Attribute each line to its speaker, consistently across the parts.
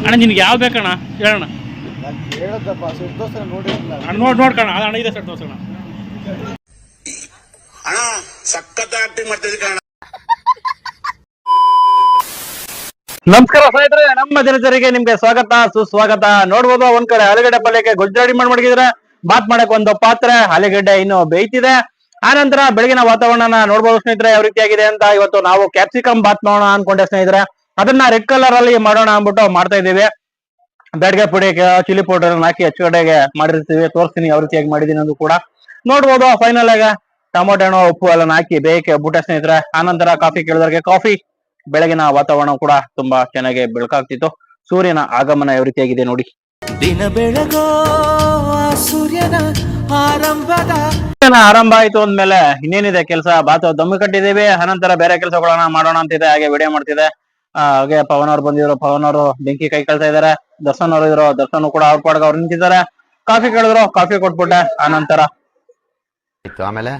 Speaker 1: ಅಣ್ಣ ನಿನ್ಗೆ ಯಾವ್ದು ಬೇಕಣ್ಣ? ಹೇಳಣ್ಣ.
Speaker 2: ನೋಡಿರಲಿಲ್ಲ
Speaker 1: ನೋಡಿ ನೋಡ್ಕಣ ಅದು ಅಣ್ಣ ಇದೆ ಸರ್
Speaker 3: ಅಣ್ಣ ಸಖತ್ ಆಕ್ಟಿಂಗ್ ಮಾಡ್ತಿದ್ದೆ ಕಣ
Speaker 4: ನಮಸ್ಕಾರ ಸ್ನೇಹಿತರೆ ನಮ್ಮ ದಿನಚರಿಗೆ ನಿಮ್ಗೆ ಸ್ವಾಗತ ಸುಸ್ವಾಗತ. ನೋಡ್ಬೋದು ಒಂದ್ ಕಡೆ ಆಲೂಗಡ್ಡೆ ಪಲ್ಯಕ್ಕೆ ಗೊಜ್ಜಾಡಿ ಮಾಡಿ ಮಡಗಿದ್ರೆ ಬಾತ್ ಮಾಡಕ್ ಒಂದು ಪಾತ್ರೆ ಆಲೂಗಡ್ಡೆ ಇನ್ನು ಬೇಯ್ತಿದೆ. ಆನಂತರ ಬೆಳಗಿನ ವಾತಾವರಣನ ನೋಡ್ಬೋದು ಸ್ನೇಹಿತರೆ, ಯಾವ ರೀತಿಯಾಗಿದೆ ಅಂತ ಇವತ್ತು ನಾವು ಕ್ಯಾಪ್ಸಿಕಮ್ ಬಾತ್ ಮಾಡೋಣ ಅನ್ಕೊಂಡೆ ಸ್ನೇಹಿತರೆ. ಅದನ್ನ ರೆಡ್ ಕಲರ್ ಅಲ್ಲಿ ಮಾಡೋಣ ಅಂದ್ಬಿಟ್ಟು ಮಾಡ್ತಾ ಇದ್ದೀವಿ. ಬೆಡ್ಗೆ ಪುಡಿ ಚಿಲ್ಲಿ ಪೌಡರ್ ಹಾಕಿ ಹೆಚ್ಚುಗಡೆಗೆ ಮಾಡಿರ್ತೀವಿ. ತೋರಿಸ್ತೀನಿ ಯಾವ ರೀತಿಯಾಗಿ ಮಾಡಿದೀನಿ ಅನ್ನೋದು ಕೂಡ. ನೋಡ್ಬೋದು ಫೈನಲ್ ಆಗ ಟೊಮೊಟೊ ಹಣ್ಣು, ಉಪ್ಪು ಎಲ್ಲ ಹಾಕಿ ಬೇಯಕ್ಕೆ ಬೂಟ ಸ್ನೇಹಿತರೆ. ಆನಂತರ ಕಾಫಿ ಕೇಳಿದವ್ರಿಗೆ ಕಾಫಿ ಬೆಳಗಿನ ವಾತಾವರಣ ಕೂಡ ತುಂಬಾ ಚೆನ್ನಾಗಿ ಬೆಳಕಾಗ್ತಿತ್ತು. ಸೂರ್ಯನ ಆಗಮನ ಯಾವ ರೀತಿಯಾಗಿದೆ ನೋಡಿ.
Speaker 5: ದಿನ ಬೆಳಗೋ ಸೂರ್ಯನ ಆರಂಭದ
Speaker 4: ಸೂರ್ಯನ ಆರಂಭ ಆಯ್ತು ಅಂದ್ಮೇಲೆ ಇನ್ನೇನಿದೆ ಕೆಲಸ? ಬಾತು ದಮ್ಮು ಕಟ್ಟಿದೀವಿ ಅನಂತರ ಬೇರೆ ಕೆಲಸಗಳನ್ನ ಮಾಡೋಣ ಅಂತಿದೆ ಹಾಗೆ ವಿಡಿಯೋ ಮಾಡ್ತಿದೆ. ಹಾಗೆ ಪವನ್ ಅವ್ರು ಬಂದಿದ್ರು ಪವನ್ ಅವರು ಬೆಂಕಿ ಕೈ ಕಳ್ತಾ ಇದಾರೆ. ದರ್ಶನ್ ಅವರು ಇದ್ರು ದರ್ಶನ್ ಕೂಡ ಅವ್ರ ಪಾಡ್ಗ ಅವ್ರು ನಿಂತಿದ್ದಾರೆ. ಕಾಫಿ ಕೇಳಿದ್ರು ಕಾಫಿ ಕೊಟ್ಬಿಟ್ಟೆ ಆನಂತರ
Speaker 6: ಆಮೇಲೆ?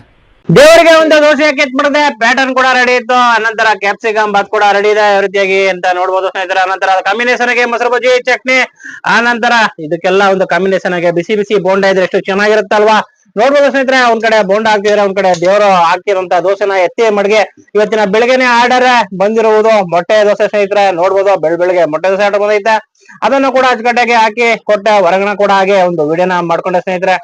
Speaker 4: ದೇವರಿಗೆ ಒಂದು ದೋಸೆ ಕೆತ್ಬಿಡದೆ ಪ್ಯಾಟರ್ನ್ ಕೂಡ ರೆಡಿ ಇತ್ತು. ಅನಂತರ ಕ್ಯಾಪ್ಸಿಕಮ್ ಬಾತ್ ಕೂಡ ರೆಡಿ ಇದೆ ಯಾವ ರೀತಿಯಾಗಿ ಅಂತ ನೋಡ್ಬೋದು ಸ್ನೇಹಿತರೆ. ಅನಂತರ ಕಾಂಬಿನೇಷನ್ಗೆ ಮೊಸರು ಬಜ್ಜಿ ಚಟ್ನಿ ಆನಂತರ ಇದಕ್ಕೆಲ್ಲ ಒಂದು ಕಾಂಬಿನೇಷನ್ ಆಗಿ ಬಿಸಿ ಬಿಸಿ ಬೋಂಡ ಇದ್ರೆ ಎಷ್ಟು ಚೆನ್ನಾಗಿರುತ್ತಲ್ವಾ? ನೋಡ್ಬೋದು ಸ್ನೇಹಿತರೆ ಒಂದ್ ಕಡೆ ಬೋಂಡ ಹಾಕ್ತಿದ್ರೆ ಒಂದ್ ಕಡೆ ದೇವರು ಹಾಕ್ತಿರೋಂತ ದೋಸೆನ ಎತ್ತಿ ಮಡ್ಗೆ. ಇವತ್ತಿನ ಬೆಳಗ್ಗೆನೆ ಆರ್ಡರ್ ಬಂದಿರುವುದು ಮೊಟ್ಟೆ ದೋಸೆ ಸ್ನೇಹಿತರೆ, ನೋಡ್ಬೋದು ಬೆಳ್ ಬೆಳಗ್ಗೆ ಮೊಟ್ಟೆ ದೋಸೆ ಆರ್ಡರ್ ಬಂದೈತೆ. ಅದನ್ನು ಕೂಡ ಅಚ್ಚುಕಟ್ಟಾಗಿ ಹಾಕಿ ಕೊಟ್ಟೆ ಹೊರಗಣ ಕೂಡ ಹಾಗೆ ಒಂದು ವಿಡಿಯೋನ ಮಾಡ್ಕೊಂಡೆ ಸ್ನೇಹಿತರೆ.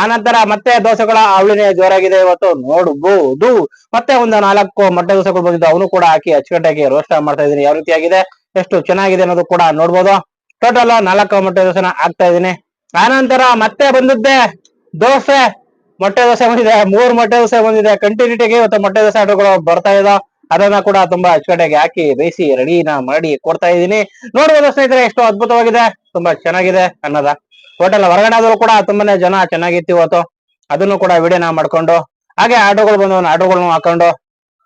Speaker 4: ಆನಂತರ ಮತ್ತೆ ದೋಸೆಗಳ ಅವಳಿನೇ ಜೋರಾಗಿದೆ ಇವತ್ತು, ನೋಡ್ಬೋದು. ಮತ್ತೆ ಒಂದು ನಾಲ್ಕು ಮೊಟ್ಟೆ ದೋಸೆಗಳು ಬಂದಿದ್ದು ಅವನು ಕೂಡ ಹಾಕಿ ಅಚ್ಚುಕಟ್ಟಾಗಿ ರೋಸ್ಟ್ ಮಾಡ್ತಾ ಇದೀನಿ ಯಾವ ರೀತಿಯಾಗಿದೆ ಎಷ್ಟು ಚೆನ್ನಾಗಿದೆ ಅನ್ನೋದು ಕೂಡ ನೋಡ್ಬೋದು. ಟೋಟಲ್ ನಾಲ್ಕು ಮೊಟ್ಟೆ ದೋಸೆನ ಹಾಕ್ತಾ ಇದೀನಿ ಆನಂತರ ಮತ್ತೆ ಬಂದದ್ದೇ ದೋಸೆ. ಮೊಟ್ಟೆ ದೋಸೆ ಬಂದಿದೆ, ಮೂರ್ ಮೊಟ್ಟೆ ದೋಸೆ ಬಂದಿದೆ ಕಂಟಿನ್ಯೂಟಿಗೆ ಇವತ್ತು ಮೊಟ್ಟೆ ದೋಸೆ ಆಟೋಗಳು ಬರ್ತಾ ಇದೆ ಅದನ್ನ ಕೂಡ ತುಂಬಾ ಅಚ್ಚುಕಟ್ಟಾಗಿ ಹಾಕಿ, ಬೇಯಿಸಿ, ರೆಡಿನ ಮಾಡಿ ಕೊಡ್ತಾ ಇದೀನಿ ನೋಡ್ಬೋದು ಸ್ನೇಹಿತರೆ, ಎಷ್ಟು ಅದ್ಭುತವಾಗಿದೆ. ತುಂಬಾ ಚೆನ್ನಾಗಿದೆ ಅನ್ನೋದ. ಹೋಟೆಲ್ ಹೊರಗಡೆ ಆದ್ರೂ ಕೂಡ ತುಂಬಾನೇ ಜನ ಚೆನ್ನಾಗಿತ್ತು ಇವತ್ತು. ಅದನ್ನು ಕೂಡ ವಿಡಿಯೋನ ಮಾಡ್ಕೊಂಡು, ಹಾಗೆ ಆಟೋಗಳು ಬಂದವನು ಆಟೋಗಳನ್ನು ಹಾಕೊಂಡು.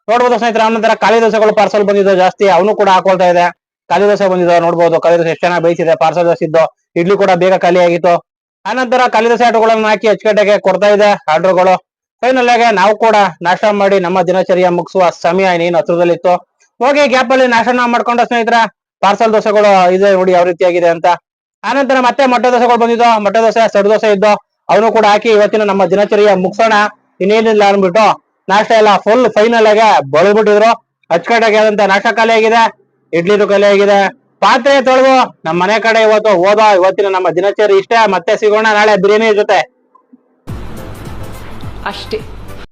Speaker 4: ನೋಡ್ಬೋದು ಸ್ನೇಹಿತರೆ ಆನಂತರ ಖಾಲಿ ದೋಸೆಗಳು ಪಾರ್ಸಲ್ ಬಂದಿದ್ದು ಜಾಸ್ತಿ, ಅವನು ಕೂಡ ಹಾಕೊಳ್ತಾ ಇದೆ. ಖಾಲಿ ದೋಸೆ ಬಂದಿದ್ದು ನೋಡ್ಬೋದು. ಖಾಲಿ ದೋಸೆ ಎಷ್ಟು ಚೆನ್ನಾಗಿ ಬೇಯಿಸಿದೆ ಪಾರ್ಸಲ್ ದೋಸೆ ಇದ್ದು, ಇಡ್ಲಿ ಕೂಡ ಬೇಗ ಖಾಲಿ ಆಗಿತ್ತು ಆನಂತರ ಖಾಲಿ ದೋಸೆ ಆಟೋಗಳನ್ನ ಹಾಕಿ ಅಚ್ಚುಕಟ್ಟಾಗಿ ಕೊಡ್ತಾ ಇದೆ ಆರ್ಡರ್ಗಳು. ಫೈನಲ್ ಆಗಿ ನಾವು ಕೂಡ ನಾಷ್ಟ ಮಾಡಿ ನಮ್ಮ ದಿನಚರಿಯ ಮುಗಿಸುವ ಸಮಯ ಇನ್ನೇನು ಹತ್ರದಲ್ಲಿತ್ತು. ಹೋಗಿ ಗ್ಯಾಪ್ ಅಲ್ಲಿ ನಾಶನ ಮಾಡ್ಕೊಂಡ ಸ್ನೇಹಿತರ ಪಾರ್ಸಲ್ ದೋಸೆಗಳು ಇದೆ ನೋಡಿ ಯಾವ ರೀತಿಯಾಗಿದೆ ಅಂತ. ಆನಂತರ ಮತ್ತೆ ಮೊಟ್ಟೆ ದೋಸೆಗಳು ಬಂದಿದ್ದು. ಮೊಟ್ಟೆ ದೋಸೆ ಸೆಡ್ ದೋಸೆ ಇದ್ದು, ಅವನು ಕೂಡ ಹಾಕಿ ಇವತ್ತಿನ ನಮ್ಮ ದಿನಚರಿಯ ಮುಗಿಸೋಣ. ಇನ್ನೇನಿಲ್ಲ ಅನ್ಬಿಟ್ಟು ನಾಷ್ಟ ಎಲ್ಲ ಫುಲ್ ಫೈನಲ್ ಆಗಿ ಬಳಿಬಿಟ್ಟಿದ್ರು ಅಚ್ಚುಕಟ್ಟಾಗಿ ಆದಂತ ನಾಷ್ಟ ಖಾಲಿ ಆಗಿದೆ. ಇಡ್ಲಿನೂ ಖಾಲಿ ಆಗಿದೆ. ಪಾತ್ರೆ ತೊಳೆದು ನಮ್ಮ ಮನೆ ಕಡೆ ಇವತ್ತು ಹೋದ ಇವತ್ತಿನ ನಮ್ಮ ದಿನಚರಿ ಇಷ್ಟೇ. ಮತ್ತೆ ಸಿಗೋಣ, ನಾಳೆ ಬಿರಿಯಾನಿ ಜೊತೆ.
Speaker 7: ಅಷ್ಟೇ.